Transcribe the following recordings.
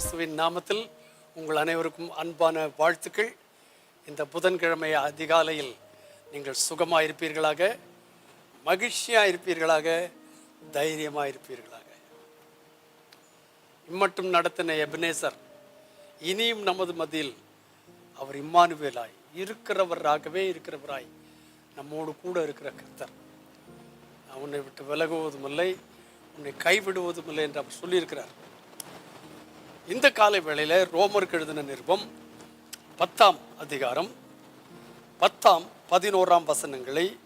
நாமத்தில் உங்கள் அனைவருக்கும் அன்பான வாழ்த்துக்கள். இந்த புதன்கிழமை அதிகாலையில் நீங்கள் சுகமாக இருப்பீர்களாக மகிழ்ச்சியாக இருப்பீர்களாக தைரியமாக இருப்பீர்களாக. இம்மட்டும் நடத்தின எபினேசர் இனியும் நமது மதியில் அவர் இம்மானுவேலாய் இருக்கிறவராகவே இருக்கிறவராய் நம்மோடு கூட இருக்கிற கர்த்தர். உன்னை விட்டு விலகுவதும் இல்லை உன்னை கைவிடுவதும் இல்லை என்று அவர் சொல்லியிருக்கிறார். இந்த காலை வேளையில் ரோமருக்கு எழுதின நிருபம் பத்தாம் அதிகாரம் பத்தாம் பதினோராம் வசனங்களை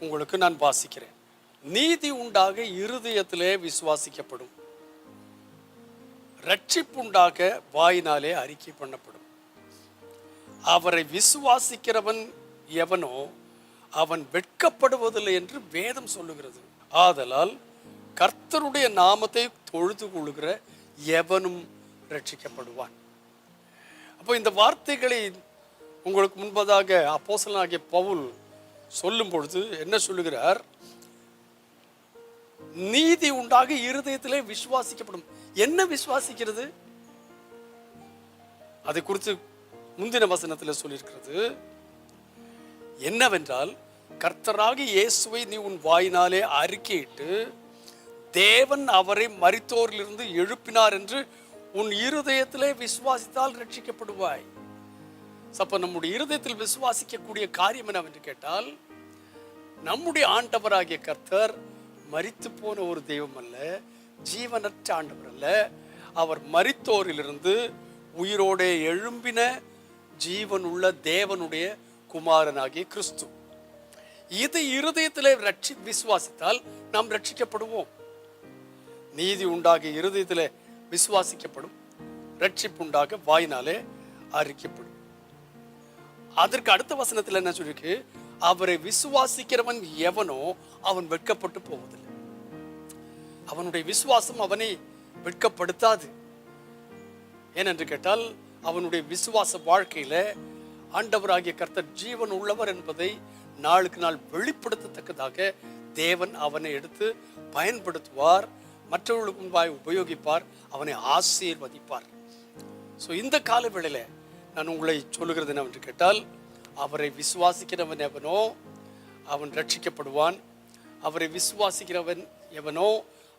உங்களுக்கு நான் வாசிக்கிறேன். நீதி உண்டாக இருதயத்திலே விசுவாசிக்கப்படும். ரட்சிப்புண்டாக வாயினாலே அறிக்கை பண்ணப்படும். அவரை விசுவாசிக்கிறவன் எவனோ அவன் வெட்கப்படுவதில்லை என்று வேதம் சொல்லுகிறது. ஆதலால் கர்த்தருடைய நாமத்தை தொழுது கொள்கிற எவனும் ரட்சிக்கப்படுவான். அப்போ இந்த வார்த்தைகளை உங்களுக்கு முன்பதாக அப்போசலனாகிய பவுல் சொல்லும் பொழுது என்ன சொல்லுகிறார்? நீதி உண்டாக இருதயத்திலே விசுவாசிக்கப்படும். என்ன விசுவாசிக்கிறது? அதை குறித்து முந்தின வசனத்தில் சொல்லியிருக்கிறது. என்னவென்றால் கர்த்தராக இயேசுவை நீ உன் வாயினாலே அறிக்கையிட்டு தேவன் அவரை மறித்தோரிலிருந்து எழுப்பினார் என்று உன் இருதயத்திலே விசுவாசித்தால் ரட்சிக்கப்படுவாய். அப்ப நம்முடைய இருதயத்தில் விசுவாசிக்கக்கூடிய காரியம் என்னவென்று கேட்டால் நம்முடைய ஆண்டவராகிய கர்த்தர் மறித்து போன ஒரு தெய்வம் அல்ல ஜீவனற்ற ஆண்டவர் அல்ல. அவர் மரித்தோரிலிருந்து உயிரோடே எழும்பின ஜீவன் உள்ள தேவனுடைய குமாரனாகிய கிறிஸ்து. இது இருதயத்திலே ரட்சி விசுவாசித்தால் நாம் ரட்சிக்கப்படுவோம். நீதி உண்டாகிய இருதயத்திலே விசுவாசிக்கப்படும். ரட்சிப்புண்டாக வாயினாலே அறிக்கப்படும். அதற்கு அடுத்த வசனத்தில் என்ன சொல்லிருக்கு? அவரை விசுவாசிக்கிறவன் எவனோ அவன் வெட்கப்பட்டு போவதில்லை. அவனுடைய விசுவாசம் அவனை வெட்கப்படுத்தாது. ஏனென்று கேட்டால் அவனுடைய விசுவாச வாழ்க்கையில ஆண்டவராகிய கர்த்தர் ஜீவன் உள்ளவர் என்பதை நாளுக்கு நாள் வெளிப்படுத்தத்தக்கதாக தேவன் அவனை எடுத்து பயன்படுத்துவார். மற்றவர்களுக்கு முன்பாய் உபயோகிப்பார் அவனை ஆசீர்வதிப்பார். ஸோ இந்த கால வேளையில் நான் உங்களை சொல்லுகிறது என்னவென்று கேட்டால் அவரை விசுவாசிக்கிறவன் எவனோ அவன் ரட்சிக்கப்படுவான் அவரை விசுவாசிக்கிறவன் எவனோ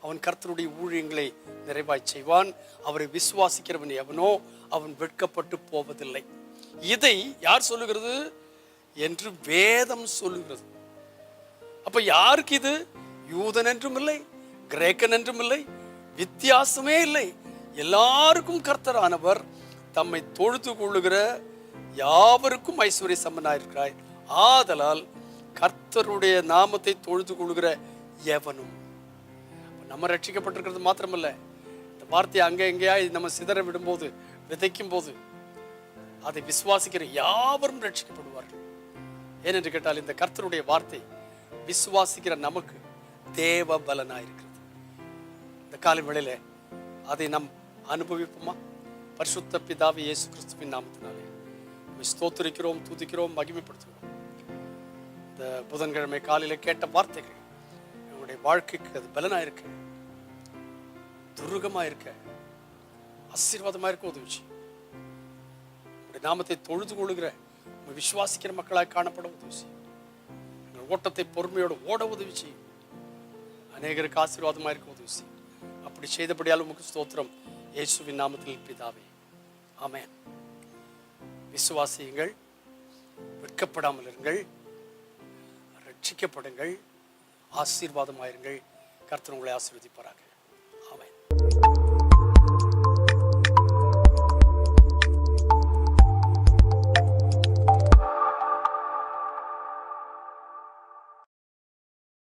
அவன் கர்த்தருடைய ஊழியங்களை நிறைவாய் செய்வான். அவரை விசுவாசிக்கிறவன் எவனோ அவன் வெட்கப்பட்டு போவதில்லை. இதை யார் சொல்லுகிறது? என்று வேதம் சொல்லுகிறது. அப்ப யாருக்கு இது? யூதன் என்றும் இல்லை கிரேக்கன் என்றும் இல்லை வித்தியாசமே இல்லை. எல்லாருக்கும் கர்த்தரானவர் தம்மை தொழுது கொள்ளுகிற யாவருக்கும் ஐஸ்வர்ய சம்பனாயிருக்கிறாய் ஆதலால் கர்த்தருடைய நாமத்தை தொழுது கொள்கிற எவனும். நம்ம ரட்சிக்கப்பட்டிருக்கிறது மாத்திரமல்ல. இந்த வார்த்தையை அங்கே எங்கேயா நம்ம சிதற விடும்போது விதைக்கும் போது அதை விசுவாசிக்கிற யாவரும் ரட்சிக்கப்படுவார்கள். ஏனென்று கேட்டால் இந்த கர்த்தருடைய வார்த்தை விசுவாசிக்கிற நமக்கு தேவ பலனாயிருக்கிறது இந்த காலை வேளையில அதை நாம் அனுபவிப்போமா? பரிசுத்த பிதாவை இயேசு கிறிஸ்துவின் நாமத்தினாலே. ஸ்தோத்திரிக்கிறோம் துதிக்கிறோம் மகிமைப்படுத்துகிறோம். இந்த புதன்கிழமை காலையில கேட்ட வார்த்தைகள் என்னுடைய வாழ்க்கைக்கு அது பலனா இருக்கு? துருகமா இருக்க? ஆசீர்வாதமா இருக்க உதவிச்சு. உங்களுடைய நாமத்தை தொழுது கொள்ளுகிற விசுவாசிக்கிற மக்களாக காணப்பட உதவிச்சு. எங்கள் ஓட்டத்தை பொறுமையோடு ஓட உதவிச்சு. அநேகருக்கு ஆசீர்வாதமா இருக்க உதவி அப்படி செய்தபடியால் உமக்கு ஸ்தோத்திரம். இயேசுவின் நாமத்தில் பிதாவே. ஆமென். விசுவாசியுங்கள் வெட்கப்படாமல் இருங்கள் ரட்சிக்கப்படுங்கள் ஆசீர்வாதமாயிருங்கள். கர்த்தர் உங்களை ஆசீர்வதிப்பாராக.